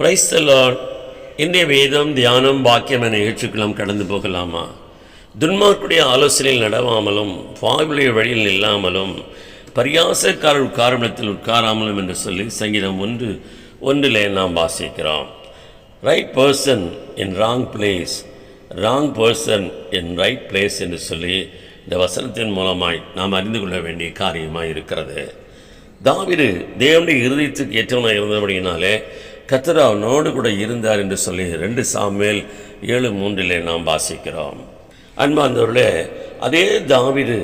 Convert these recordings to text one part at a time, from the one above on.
Price Lord இன்றைய வேதம் தியானம் பாக்கியம் என நிகழ்ச்சிக்கு நாம் கடந்து போகலாமா? துன்மார்க்குடைய ஆலோசனையில் நடவாமலும் பாவிலுடைய வழியில் நில்லாமலும் பரியாசக்காரர் உட்காரமிடத்தில் உட்காராமலும் என்று சொல்லி சங்கீதம் ஒன்று ஒன்றிலே நாம் வாசிக்கிறோம். Right person in wrong place wrong person in right place என்று சொல்லி இந்த வசனத்தின் மூலமாய் நாம் அறிந்து கொள்ள வேண்டிய காரியமாக இருக்கிறது. தாவீது தேவனுடைய இருதயத்துக்கு ஏற்றவனாக இருந்தபடியினாலே கத்தர் அவனோடு கூட இருந்தார் என்று சொல்லி ரெண்டு சாமியல் ஏழு மூன்றிலே நாம் வாசிக்கிறோம். அன்பார்ந்தவர்களே அதே தாவிது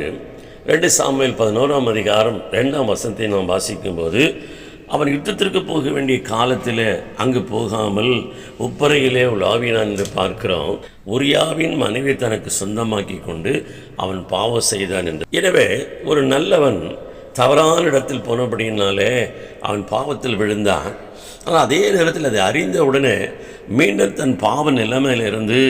ரெண்டு சாமியல் பதினோராம் அதிகாரம் ரெண்டாம் வசனத்தை நாம் வாசிக்கும்போது அவன் யுத்தத்திற்கு போக வேண்டிய காலத்தில் அங்கு போகாமல் உப்பறையிலே உலாவினான் என்று பார்க்கிறோம். உரியாவின் மனைவி தனக்கு சொந்தமாக்கி கொண்டு அவன் பாவம் செய்தான் என்று. எனவே ஒரு நல்லவன் தவறான இடத்தில் போனபடியினாலே அவன் பாவத்தில் விழுந்தான். ஆனால் அதே நேரத்தில் அதை அறிந்த உடனே மீண்டும் தன் பாவ நிலைமையிலிருந்து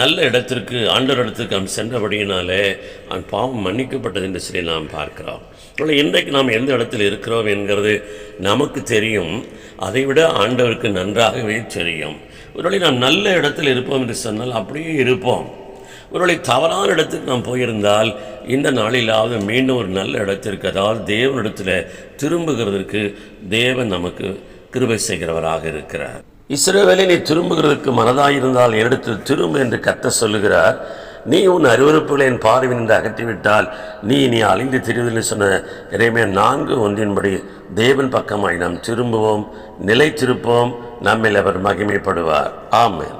நல்ல இடத்திற்கு ஆண்டவர் இடத்திற்கு அவன் சென்றபடியினாலே அவன் பாவம் மன்னிக்கப்பட்டது என்று சொல்லி நாம் பார்க்கிறோம். அதனால் இன்றைக்கு நாம் எந்த இடத்தில் இருக்கிறோம் என்கிறது நமக்கு தெரியும். அதைவிட ஆண்டவருக்கு நன்றாகவே தெரியும். ஒருவேளை நாம் நல்ல இடத்தில் இருப்போம் என்று சொன்னால் அப்படியே இருப்போம். ஒருவேளை தவறான இடத்துக்கு நாம் போயிருந்தால் இந்த நாளிலாவது மீண்டும் ஒரு நல்ல இடத்திற்கு அதாவது தேவனிடத்தில் திரும்புகிறதற்கு தேவன் நமக்கு கிருபை செய்கிறவராக இருக்கிறார். இஸ்ரேவேலை நீ திரும்புகிறதுக்கு மனதாயிருந்தால் என்னிடத்தில் திரும்ப என்று கத்த சொல்லுகிறார். நீ உன் அருவறுப்புகளை என் பார்வையினின்று அகற்றிவிட்டால் நீ நீ அழிந்து திரிவதில்லை சொன்ன இறைமே நான்கு ஒன்றின்படி தேவன் பக்கமாய் நாம் திரும்புவோம் நிலைத்திருப்போம் நம்மில் அவர் மகிமைப்படுவார். ஆமேன்.